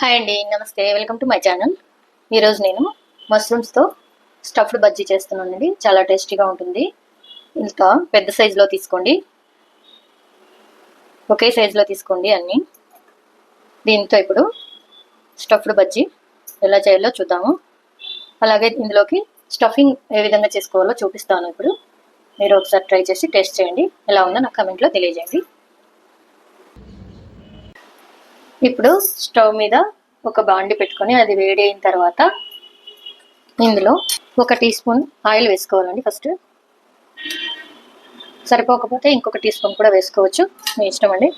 Hi అండి నమస్తే. Welcome to my channel. ఈరోజు నేను మష్రూమ్స్తో స్టఫ్డ్ బజ్జీ చేస్తున్నానండి. చాలా టేస్టీగా ఉంటుంది. ఇంకా పెద్ద సైజులో తీసుకోండి. ఒకే సైజులో తీసుకోండి అన్నీ. దీంతో ఇప్పుడు స్టఫ్డ్ బజ్జీ ఎలా చేయాలో చూద్దాము. అలాగే ఇందులోకి స్టఫింగ్ ఏ విధంగా చేసుకోవాలో చూపిస్తాను ఇప్పుడు. మీరు ఒకసారి ట్రై చేసి టేస్ట్ చేయండి. ఎలా ఉందో నాకు కమెంట్లో తెలియజేయండి. ఇప్పుడు స్టవ్ మీద ఒక బాండి పెట్టుకొని అది వేడి అయిన తర్వాత ఇందులో ఒక టీ స్పూన్ ఆయిల్ వేసుకోవాలండి ఫస్ట్. సరిపోకపోతే ఇంకొక టీ స్పూన్ కూడా వేసుకోవచ్చు మీ ఇష్టం అండి.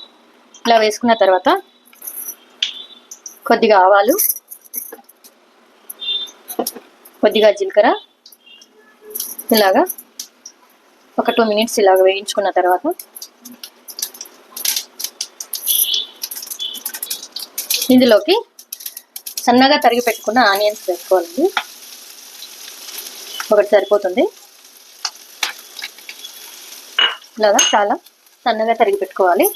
ఇలా వేసుకున్న తర్వాత కొద్దిగా ఆవాలు కొద్దిగా జీలకర్ర ఇలాగా ఒక టూ మినిట్స్ ఇలాగ వేయించుకున్న తర్వాత ఇందులోకి సన్నగా తరిగి పెట్టుకున్న ఆనియన్స్ వేసుకోవాలండి. ఒకటి సరిపోతుంది. ఇలాగా చాలా సన్నగా తరిగి పెట్టుకోవాలి.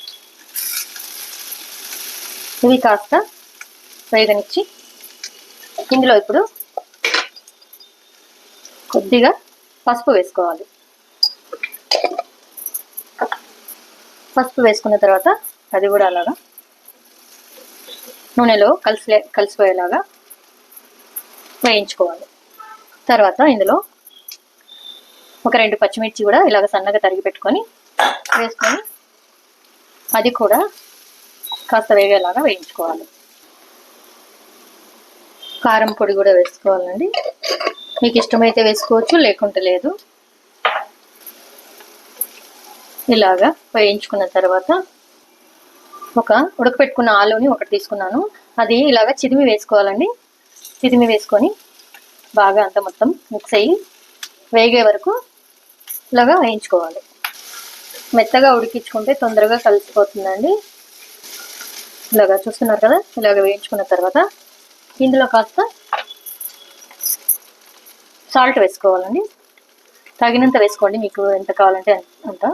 ఇవి కాస్త వేగనిచ్చి ఇందులో ఇప్పుడు కొద్దిగా పసుపు వేసుకోవాలి. పసుపు వేసుకున్న తర్వాత అది కూడా అలాగా నూనెలో కలిసి కలిసిపోయేలాగా వేయించుకోవాలి. తర్వాత ఇందులో ఒక రెండు పచ్చిమిర్చి కూడా ఇలాగ సన్నగా తరిగి పెట్టుకొని వేసుకొని అది కూడా కాస్త వేగేలాగా వేయించుకోవాలి. కారం పొడి కూడా వేసుకోవాలండి. మీకు ఇష్టమైతే వేసుకోవచ్చు లేకుంటే లేదు. ఇలాగా వేయించుకున్న తర్వాత ఒక ఉడకపెట్టుకున్న ఆలుని ఒకటి తీసుకున్నాను. అది ఇలాగ చిదిమి వేసుకోవాలండి. చిదిమి వేసుకొని బాగా అంత మొత్తం మిక్స్ అయ్యి వేగే వరకు ఇలాగా వేయించుకోవాలి. మెత్తగా ఉడికించుకుంటే తొందరగా కలిసిపోతుందండి. ఇలాగా చూస్తున్నారు కదా? ఇలాగ వేయించుకున్న తర్వాత ఇందులో కాస్త సాల్ట్ వేసుకోవాలండి. తగినంత వేసుకోండి. మీకు ఎంత కావాలంటే అంత.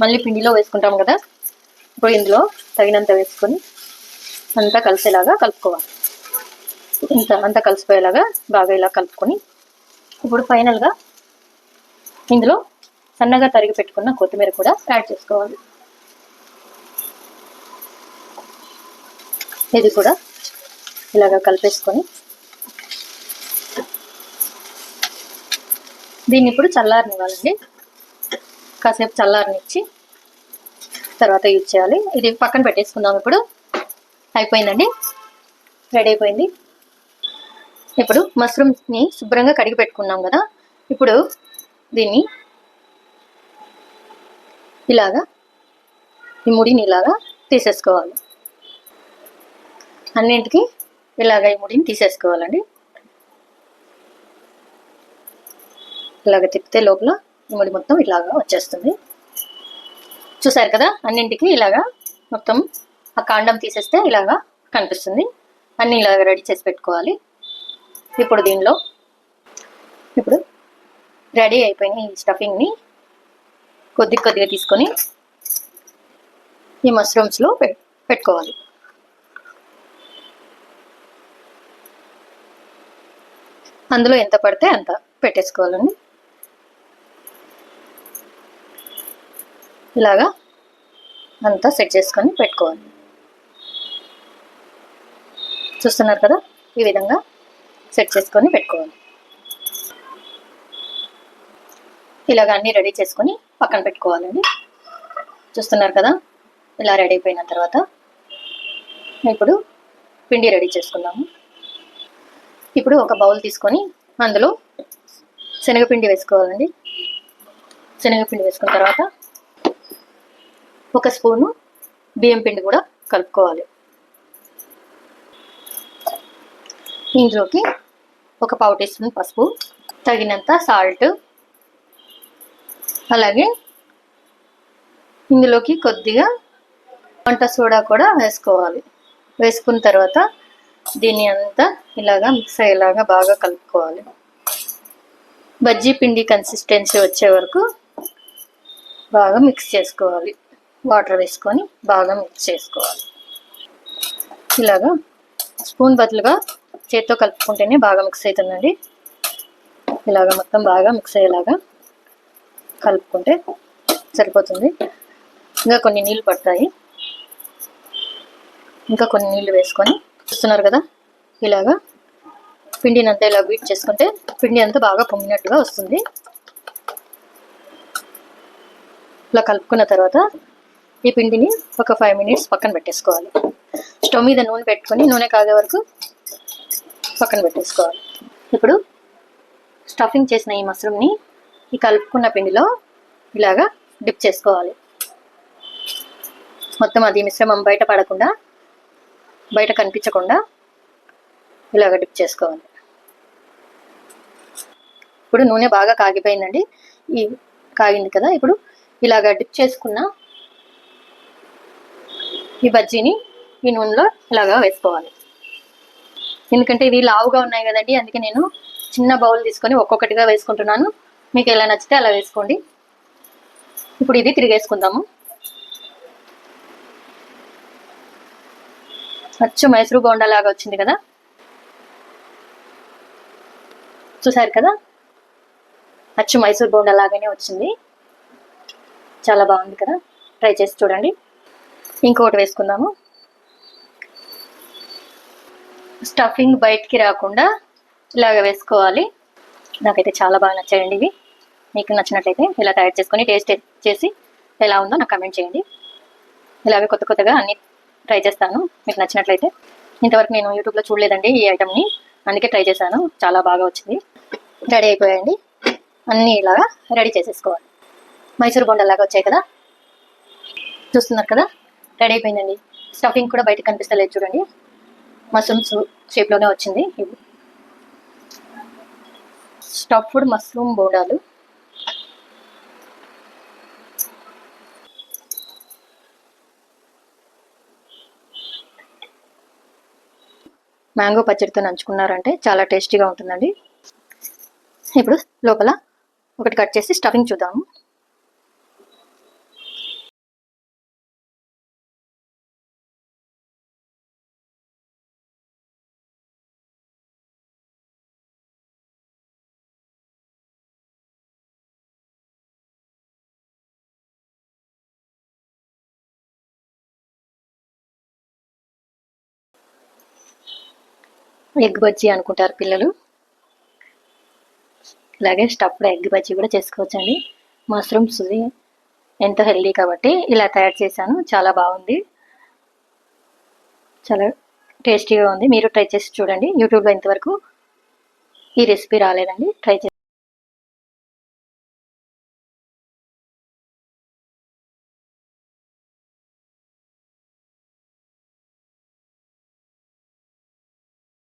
మళ్ళీ పిండిలో వేసుకుంటాం కదా? ఇప్పుడు ఇందులో తగినంత వేసుకొని అంతా కలిసేలాగా కలుపుకోవాలి. ఇంత అంతా కలిసిపోయేలాగా బాగా ఇలా కలుపుకొని ఇప్పుడు ఫైనల్గా ఇందులో సన్నగా తరిగి పెట్టుకున్న కొత్తిమీర కూడా యాడ్ చేసుకోవాలి. ఇది కూడా ఇలాగా కలిపేసుకొని దీన్ని ఇప్పుడు చల్లారనివ్వాలండి. కాసేపు చల్లారనిచ్చి తర్వాత యూజ్ చేయాలి. ఇది పక్కన పెట్టేసుకుందాం ఇప్పుడు. అయిపోయిందండి. రెడీ అయిపోయింది. ఇప్పుడు మష్రూమ్స్ని శుభ్రంగా కడిగి పెట్టుకున్నాం కదా. ఇప్పుడు దీన్ని ఇలాగా ఈ ముడిని ఇలాగా తీసేసుకోవాలి. అన్నింటికి ఇలాగ ఈ ముడిని తీసేసుకోవాలండి. ఇలాగ తిప్పితే లోపల ఈ ముడి మొత్తం ఇలాగా వచ్చేస్తుంది. చూసారు కదా? అన్నింటికి ఇలాగా మొత్తం ఆ కాండం తీసేస్తే ఇలాగా కనిపిస్తుంది. అన్ని ఇలాగ రెడీ చేసి పెట్టుకోవాలి. ఇప్పుడు దీనిలో ఇప్పుడు రెడీ అయిపోయిన ఈ స్టఫింగ్ని కొద్ది కొద్దిగా తీసుకొని ఈ మష్రూమ్స్లో పెట్టుకోవాలి. అందులో ఎంత పడితే అంత పెట్టేసుకోవాలండి. ఇలాగా అంతా సెట్ చేసుకొని పెట్టుకోవాలి. చూస్తున్నారు కదా? ఈ విధంగా సెట్ చేసుకొని పెట్టుకోవాలి. ఇలాగ అన్నీ రెడీ చేసుకొని పక్కన పెట్టుకోవాలండి. చూస్తున్నారు కదా? ఇలా రెడీ అయిపోయిన తర్వాత ఇప్పుడు పిండి రెడీ చేసుకుందాము. ఇప్పుడు ఒక బౌల్ తీసుకొని అందులో శనగపిండి వేసుకోవాలండి. శనగపిండి వేసుకున్న తర్వాత ఒక స్పూను బియ్యం పిండి కూడా కలుపుకోవాలి. ఇందులోకి ఒక పావు టీ స్పూన్ పసుపు తగినంత సాల్ట్ అలాగే ఇందులోకి కొద్దిగా వంట సోడా కూడా వేసుకోవాలి. వేసుకున్న తర్వాత దీన్ని అంతా ఇలాగా మిక్స్ అయ్యేలాగా బాగా కలుపుకోవాలి. బజ్జీ పిండి కన్సిస్టెన్సీ వచ్చే వరకు బాగా మిక్స్ చేసుకోవాలి. వాటర్ వేసుకొని బాగా మిక్స్ చేసుకోవాలి. ఇలాగా స్పూన్ బదులుగా చేత్తో కలుపుకుంటేనే బాగా మిక్స్ అవుతుందండి. ఇలాగ మొత్తం బాగా మిక్స్ అయ్యేలాగా కలుపుకుంటే సరిపోతుంది. ఇంకా కొన్ని నీళ్ళు పడతాయి. ఇంకా కొన్ని నీళ్ళు వేసుకొని చూస్తున్నారు కదా? ఇలాగా పిండిని అంతా ఇలా బీట్ చేసుకుంటే పిండి అంతా బాగా పొంగినట్టుగా వస్తుంది. ఇలా కలుపుకున్న తర్వాత ఈ పిండిని ఒక ఫైవ్ మినిట్స్ పక్కన పెట్టేసుకోవాలి. స్టవ్ మీద నూనె పెట్టుకొని నూనె కాగే వరకు పక్కన పెట్టేసుకోవాలి. ఇప్పుడు స్టఫింగ్ చేసిన ఈ మష్రూమ్ని ఈ కలుపుకున్న పిండిలో ఇలాగా డిప్ చేసుకోవాలి. మొత్తం అది మిశ్రమం బయట పడకుండా బయట కనిపించకుండా ఇలాగ డిప్ చేసుకోవాలి. ఇప్పుడు నూనె బాగా కాగిపోయిందండి. ఈ కాగింది కదా ఇప్పుడు ఇలాగ డిప్ చేసుకున్న ఈ బజ్జీని ఈ నూనెలో ఇలాగా వేసుకోవాలి. ఎందుకంటే ఇవి లావుగా ఉన్నాయి కదండి అందుకే నేను చిన్న బౌల్ తీసుకొని ఒక్కొక్కటిగా వేసుకుంటున్నాను. మీకు ఎలా నచ్చితే అలా వేసుకోండి. ఇప్పుడు ఇది తిరిగేసుకుందాము. అచ్చు మైసూరు బోండా లాగా వచ్చింది కదా. చూసారు కదా? అచ్చు మైసూర్ బోండా లాగానే వచ్చింది. చాలా బాగుంది కదా? ట్రై చేసి చూడండి. ఇంకొకటి వేసుకుందాము. స్టఫింగ్ బయటికి రాకుండా ఇలాగ వేసుకోవాలి. నాకైతే చాలా బాగా నచ్చాయండి ఇవి. మీకు నచ్చినట్లయితే ఇలా తయారు చేసుకొని టేస్ట్ చేసి ఎలా ఉందో నాకు కమెంట్ చేయండి. ఇలాగే కొత్త కొత్తగా అన్ని ట్రై చేస్తాను. మీకు నచ్చినట్లయితే. ఇంతవరకు నేను యూట్యూబ్లో చూడలేదండి ఈ ఐటమ్ని అందుకే ట్రై చేశాను. చాలా బాగా వచ్చింది. రెడీ అయిపోయాయండి. అన్నీ ఇలాగా రెడీ చేసేసుకోవాలి. మైసూర్ బొండలాగా వచ్చాయి కదా? చూస్తున్నారు కదా? రెడీ అయిపోయిందండి. స్టఫింగ్ కూడా బయట కనిపిస్తలేదు చూడండి. మష్రూమ్స్ షేప్లోనే వచ్చింది. ఇవి స్టఫ్డ్ మష్రూమ్ బోడాలు. మ్యాంగో పచ్చడితో నంచుకున్నారంటే చాలా టేస్టీగా ఉంటుందండి. ఇప్పుడు లోపల ఒకటి కట్ చేసి స్టఫింగ్ చూద్దాము. ఎగ్ బజ్జీ అనుకుంటారు పిల్లలు. ఇలాగే స్టఫ్డ్ ఎగ్ బజ్జీ కూడా చేసుకోవచ్చండి. మష్రూమ్స్ ఎంతో హెల్దీ కాబట్టి ఇలా తయారు చేశాను. చాలా బాగుంది. చాలా టేస్టీగా ఉంది. మీరు ట్రై చేసి చూడండి. యూట్యూబ్లో ఇంతవరకు ఈ రెసిపీ రాలేదండి. ట్రై చేసి